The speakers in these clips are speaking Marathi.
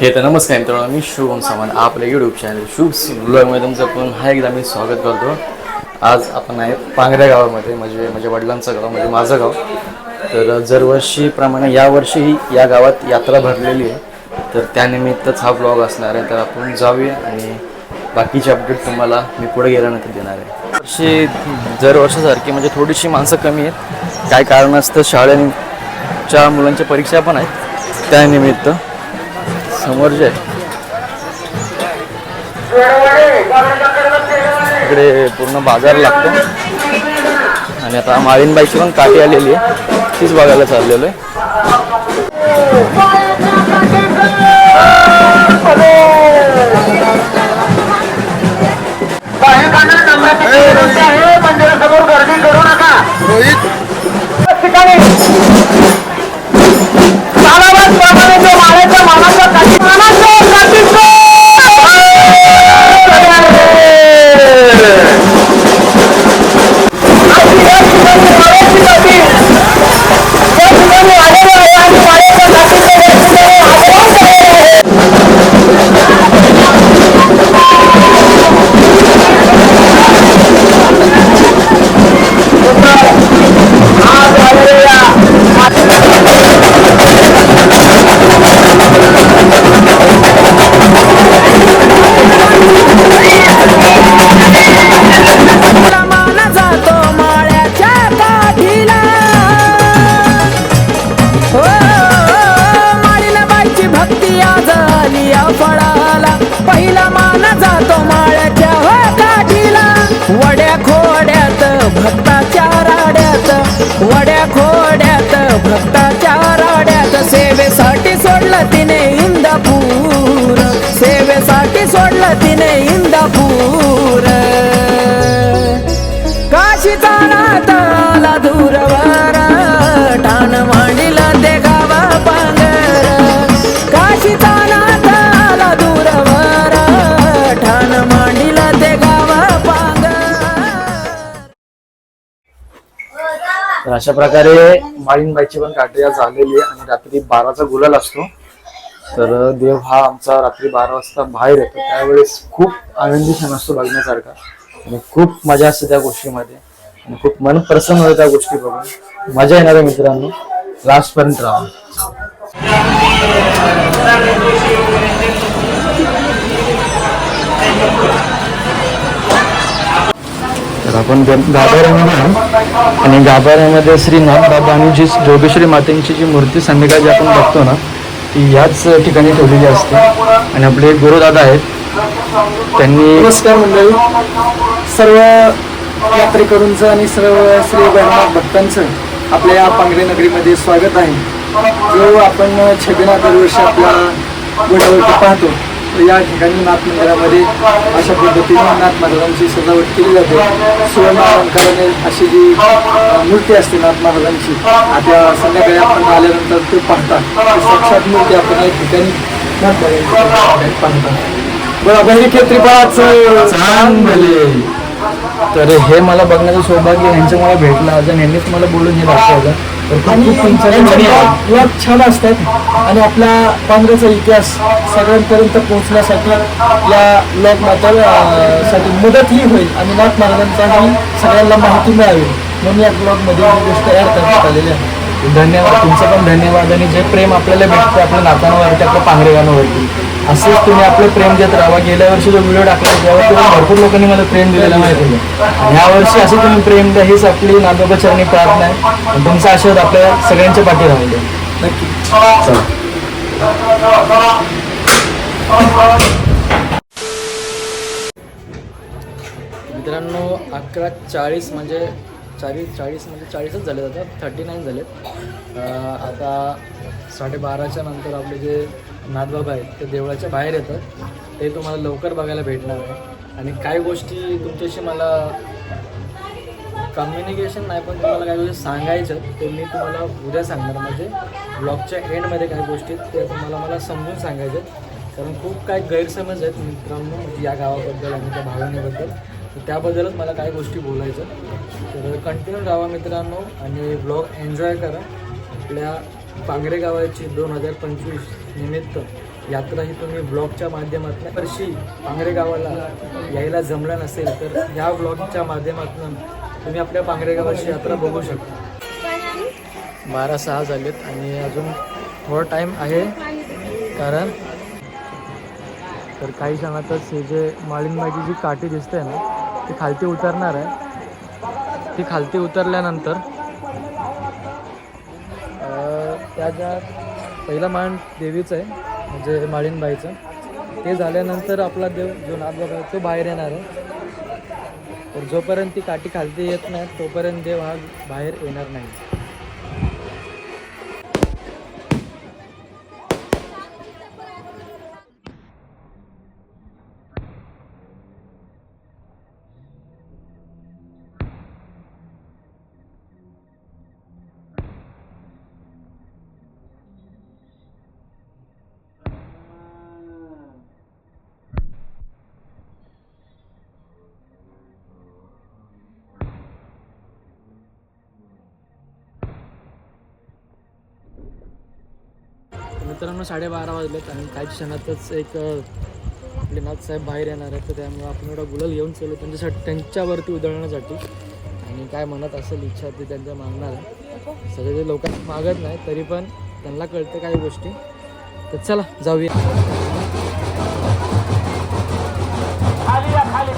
हे तर नमस्कार मित्रांनो मी शुभम सामान आपल्या यूट्यूब चॅनल शुभ ब्लॉगमध्ये तुमचं पण हा एकदा मी स्वागत करतो. आज आपण आहे पांगऱ्या गावामध्ये म्हणजे माझ्या वडिलांचं गाव म्हणजे माझं गाव. तर दरवर्षीप्रमाणे यावर्षीही या गावात यात्रा भरलेली आहे. तर त्यानिमित्तच हा ब्लॉग असणार आहे तर आपण जाऊया आणि बाकीचे अपडेट तुम्हाला मी पुढे गेल्यानंतर देणार आहे. वर्षी दरवर्षासारखी म्हणजे थोडीशी माणसं कमी आहेत. काय कारण असतं शाळेच्या मुलांच्या परीक्षा पण आहेत. त्यानिमित्त समोर जे इकडे पूर्ण बाजार लागतो. आणि आता माळीनबाईची पण काठी आलेली आहे. तीच बघायला चाललेलो आहे. इंदापूर. सेवेसाठी सोडलं तिने इंदापूर. काशीचा नात आला दूरवर. ठाण मांडीला ते गावा पांगर. काशीचा नात आला दूरवर. ठाण मांडीला ते गावा पांगर. तर अशा प्रकारे माळीनबाईची पण काठी झालेली आहे आणि रात्री बाराचा गुलाल असतो. तर देव हा आमचा रात्री बारा वाजता बाहेर येतो. त्यावेळेस खूप आनंदी क्षण असतो बघण्यासारखा. आणि खूप मजा असते त्या गोष्टीमध्ये. आणि खूप मन प्रसन्न होतं त्या गोष्टी बघून. मजा येणार आहे मित्रांनो लास्ट पर्यंत राहा. तर आपण ग- गाभाऱ्यामध्ये आणि गाभाऱ्यामध्ये श्री नाथबाबा आणि जी जोगेश्वरी मातेंची जी मूर्ती संध्याकाळी जी आपण बघतो ना ती याच ठिकाणी ठेवलेली असते. आणि आपले गुरुदादा आहेत. त्यांनी नमस्कार मंडळी. सर्व यात्रेकरूंचं आणि सर्व श्री गणनाथ भक्तांचं आपल्या या पांगरे नगरीमध्ये स्वागत आहे. जो आपण छबिना दरवर्षी आपल्या घोड्यावरती पाहतो या ठिकाणी नाथ मंदिरामध्ये अशा पद्धतीने नाथ महाराजांची सजावट केली जाते. सुवर्ण अलंकाराने अशी जी मूर्ती असते नाथ महाराजांची आता संध्याकाळी आपण आल्यानंतर ते पाहतात. साक्षात मूर्ती आपण या ठिकाणी नाथ महाराजांची पाहतात. बरं बहिणी क्षेत्रीपाच तर हे मला बघण्याचं सौभाग्य यांच्यामुळे भेटलं. अजून यांनीच मला बोलून हे दाखवलं आणि त्यांचे छान असतात. आणि आपला पांढऱ्याचा इतिहास सगळ्यांपर्यंत पोहोचण्यासाठी या ब्लॉग मात्रसाठी मदतही होईल. आणि नाथ महाराजांचाही सगळ्यांना माहिती मिळावी. म्हणून या ब्लॉगमध्ये ही गोष्ट तयार करण्यात आलेली आहे. धन्यवाद. तुमचं पण धन्यवाद आणि जे प्रेम आपल्याला भेटतं आपल्या नातांवरती आपल्या पांघरेगांवरती असंच तुम्ही आपलं प्रेम देत राहा गेल्या वर्षी जो व्हिडिओ टाकला त्यावर तुम्ही भरपूर लोकांनी मला प्रेम दिलेलं माहिती आहे ह्या वर्षी असं तुम्ही प्रेम द्या हीच आपली नागोबाचरणी प्रार्थना आहे. तुमचा आशीर्वाद आपल्या सगळ्यांच्या पाठी राहून द्या मित्रांनो अकरा चाळीस म्हणजे चाळीस चाळीस म्हणजे चाळीसच झाले आता थर्टी नाईन झालेत. आता साडेबाराच्या नंतर आपले जे नाथबाबा आहेत ते देवळाच्या बाहेर येतात. ते तुम्हाला लवकर बघायला भेटणार आहे. आणि काही गोष्टी तुमच्याशी मला कम्युनिकेशन नाही पण तुम्हाला काही गोष्टी सांगायचं ते मी तुम्हाला उद्या सांगणार. म्हणजे ब्लॉगच्या एंडमध्ये काही गोष्टी आहेत, तुम्हाला मला समजून सांगायच्या आहेत. कारण खूप काही गैरसमज आहेत मित्रांनो या गावाबद्दल आणि त्या भावनेबद्दल. तर त्याबद्दलच मला काही गोष्टी बोलायचं तर कंटिन्यू राहा मित्रांनो आणि ब्लॉग एन्जॉय करा. आपल्या पांगरे गावाची दोन हजार पंचवीस निमित्त यात्रा ही तुम्ही ब्लॉगच्या माध्यमातून वर्षी पांगरे गावाला यायला जमलं नसेल तर ह्या ब्लॉगच्या माध्यमातून तुम्ही आपल्या पांगरे गावाची यात्रा बघू शकता. बारा सहा झालेत आणि अजून थोडा टाईम आहे. कारण तर काही क्षणातच हे जे माळिंबाची जी काठी दिसते ना ती खालती उतरणार आहे. ती खालती उतरल्यानंतर त्या ज्या पहिला मान देवीचं आहे म्हणजे माळीनबाईचं ते झाल्यानंतर आपला देव जो नाथ बाबा आहे तो बाहेर येणार आहे. तर जोपर्यंत ती काठी खालती येत नाही तोपर्यंत देव हा बाहेर येणार नाही. मित्रांनो साडेबारा वाजलेत आणि काही क्षणातच एक आपले नाथसाहेब बाहेर येणार आहेत तर त्यामुळे आपण एवढा गुलाल घेऊन चालू त्यांच्यासाठी त्यांच्यावरती उधळण्यासाठी. आणि काय मनात असेल इच्छा ते त्यांच्या मागणार आहे. सगळे जे लोक मागत नाही तरी पण त्यांना कळतं काही गोष्टी. तर चला जाऊया. खाली खाली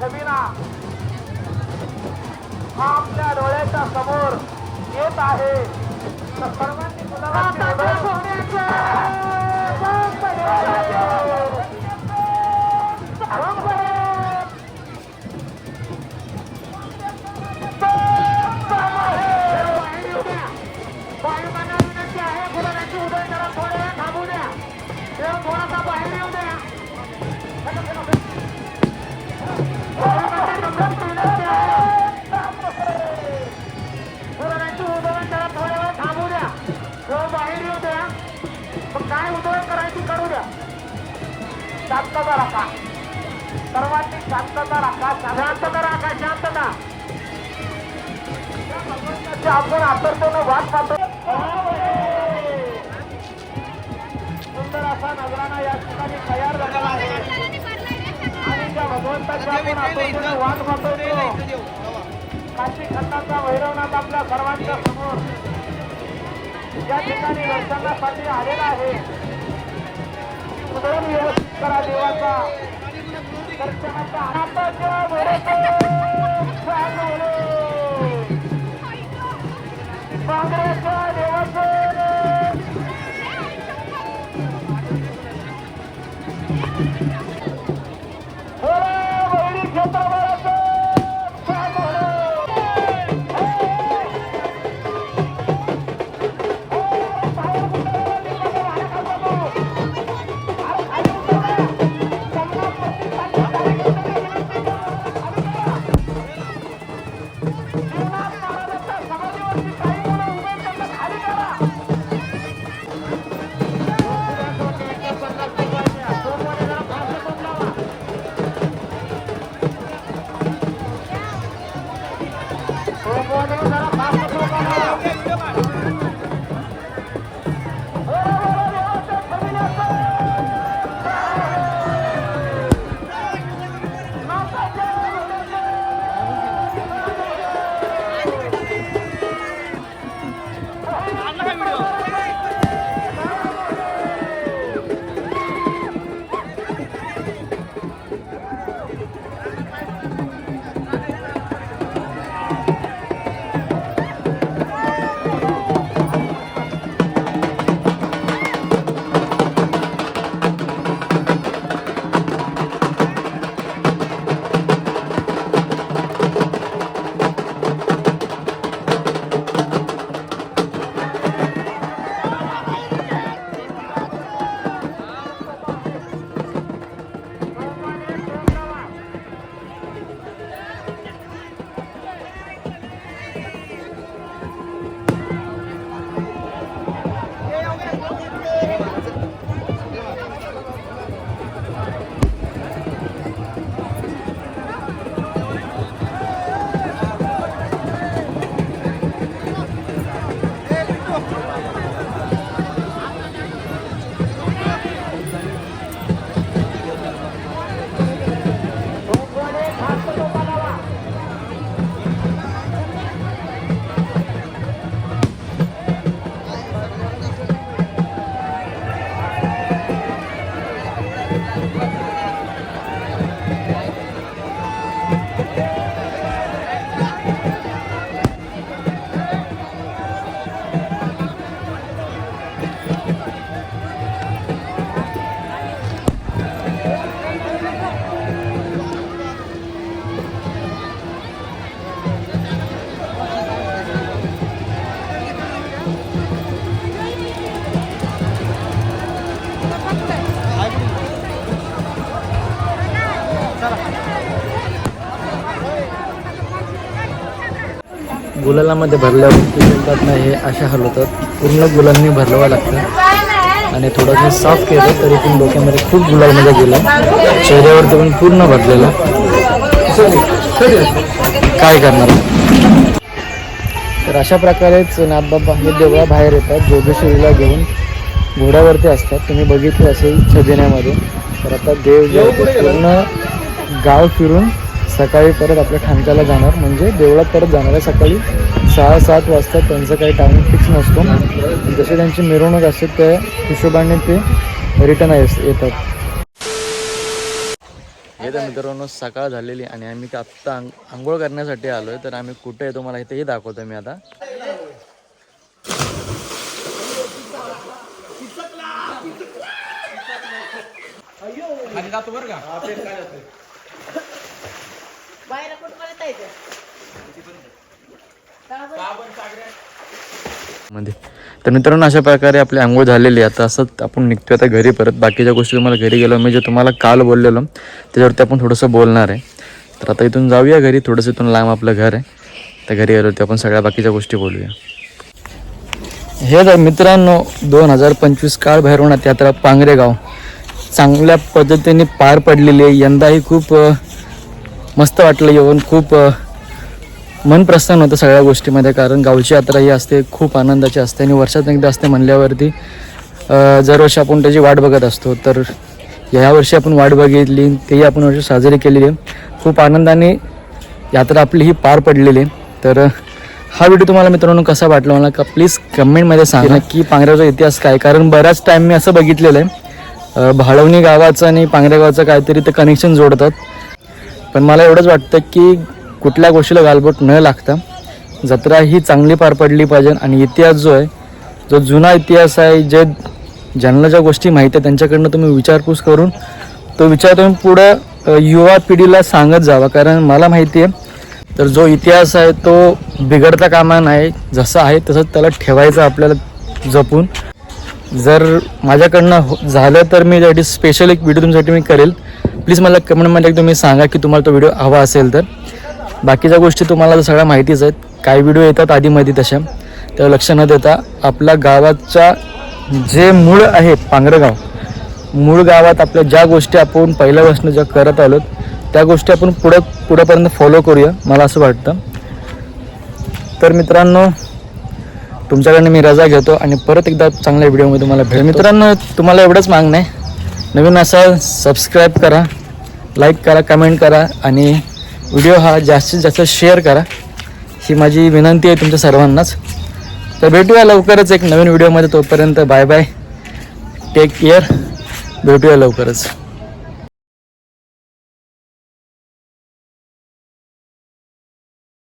छबिना हा. आपल्या डोळ्याच्या समोर येत आहे. तर सर्वांनी सर्वांनी शांतता राखा शांतता राखा शांतता. आपण आतरतेनं वाट पाहतो. सुंदर असा नजराणा या ठिकाणी तयार झालेला आहे. आणि त्या भगवंताची आपण आतरतेनं वाट पाहतो. काशी खंडाचा भैरवनाथ आपल्या सर्वांच्या समोर या ठिकाणी दर्शनासाठी आलेला आहे. सुधरून व्यवस्थित करा देवाचा. தற்சமத்த அனப்பட்டோ गुलालामध्ये भरल्यावर मिळतात नाही हे अशा हलवतात पूर्ण गुलांनी भरलंवं लागतं. आणि थोडंसं साफ केलं तरी पण डोक्यामध्ये खूप गुलालमध्ये म्हणजे गेलं. चेहऱ्यावरती पण पूर्ण भरलेलं. काय करणार? तर अशा प्रकारेच नाथबाबा हे देवळा बाहेर येतात. जोगेश्वरीला घेऊन घोड्यावरती असतात. तुम्ही बघितलं असेल छबिन्यामध्ये तर आता देव जे पूर्ण गाव फिरून सकाळी परत आपल्या ठाणक्याला जाणार. म्हणजे देवळात परत जाणार आहे सकाळी. सहा सात वाजता त्यांचं काही टायमिंग फिक्स नसतो. जसे त्यांची मिरवणूक असते त्या हिशोबाने ते रिटर्न येतात. हे तर मित्रांनो सकाळ झालेली आणि आम्ही ते आत्ता आंघोळ करण्यासाठी आलो आहे तर आम्ही कुठे आहे तुम्हाला इथेही दाखवतो मी आता. मध्ये. तर मित्रांनो अशा प्रकारे आपली आंघोळ झालेली आहे. आता असंच आपण निघतोय. आता घरी परत बाकीच्या गोष्टी तुम्हाला घरी गेलो. मी जे तुम्हाला काल बोललेलो त्याच्यावरती आपण थोडंसं बोलणार आहे. तर आता इथून जाऊया घरी. थोडंसं इथून लांब आपलं घर आहे. त्या घरी गेलो आपण सगळ्या बाकीच्या गोष्टी बोलूया. हे तर मित्रांनो दोन हजार पंचवीस काळ भैरवनाथ यात्रा पांगरेगाव. चांगल्या पद्धतीने पार पडलेली आहे. यंदाही खूप मस्त वाटलं. येऊन खूप मन प्रसन्न होतं सगळ्या गोष्टीमध्ये कारण गावची यात्रा ही असते खूप आनंदाची असते आणि वर्षात एकदा असते म्हणल्यावरती दरवर्षी आपण त्याची वाट बघत असतो. तर यावर्षी आपण वाट बघितली तेही आपण वर्ष साजरी केलेली आहे. खूप आनंदाने यात्रा आपली ही पार पडलेली आहे. तर हा व्हिडिओ तुम्हाला मित्रांनो कसा वाटला मला का प्लीज कमेंटमध्ये सांगा. की पांगऱ्याचा इतिहास काय? कारण बऱ्याच टाईम मी असं बघितलेलं आहे. भाळवणी गावाचं आणि पांगऱ्या गावाचं काहीतरी ते कनेक्शन जोडतात. पण मला एवढंच वाटतं की कुठल्या गोष्टीला गालबोट न लागता जत्रा ही चांगली पार पडली पाहिजे. आणि इतिहास जो आहे जो जुना इतिहास आहे जे ज्यांना ज्या गोष्टी माहीत आहे त्यांच्याकडनं तुम्ही विचारपूस करून तो विचार तुम्ही पुढं युवा पिढीला सांगत जावा. कारण मला माहिती आहे तर जो इतिहास आहे तो बिघडता कामा नाही. जसा आहे तसंच त्याला ठेवायचं आपल्याला जपून. जर माझ्याकडनं हो झालं तर मी त्यासाठी स्पेशल एक व्हिडिओ तुमच्यासाठी मी करेल. प्लीज मला कमेंटमध्ये तुम्ही सांगा की तुम्हाला तो व्हिडिओ हवा असेल तर. बाकीच्या गोष्टी तुम्हाला सगळ्या माहितीच आहेत काही व्हिडिओ येतात आधीमध्ये तशा. तेव्हा लक्ष न देता आपल्या गावाच्या जे मूळ आहे पांगरं मूळ गावात आपल्या ज्या गोष्टी आपण पहिल्यापासून ज्या करत आलो त्या गोष्टी आपण पुढं पुढंपर्यंत फॉलो करूया मला असं वाटतं. तर मित्रांनो तुमच्याकडनं मी रजा घेतो आणि परत एकदा चांगल्या व्हिडिओमध्ये तुम्हाला भेट मित्रांनो तुम्हाला एवढंच मागणं आहे. नवीन असाल सबस्क्राईब करा लाईक करा कमेंट करा आणि व्हिडिओ हा जास्तीत जास्त शेअर करा. ही माझी विनंती आहे तुमच्या सर्वांनाच. तर भेटूया लवकरच एक नवीन व्हिडिओमध्ये. तोपर्यंत बाय बाय. टेक केअर भेटूया लवकरच.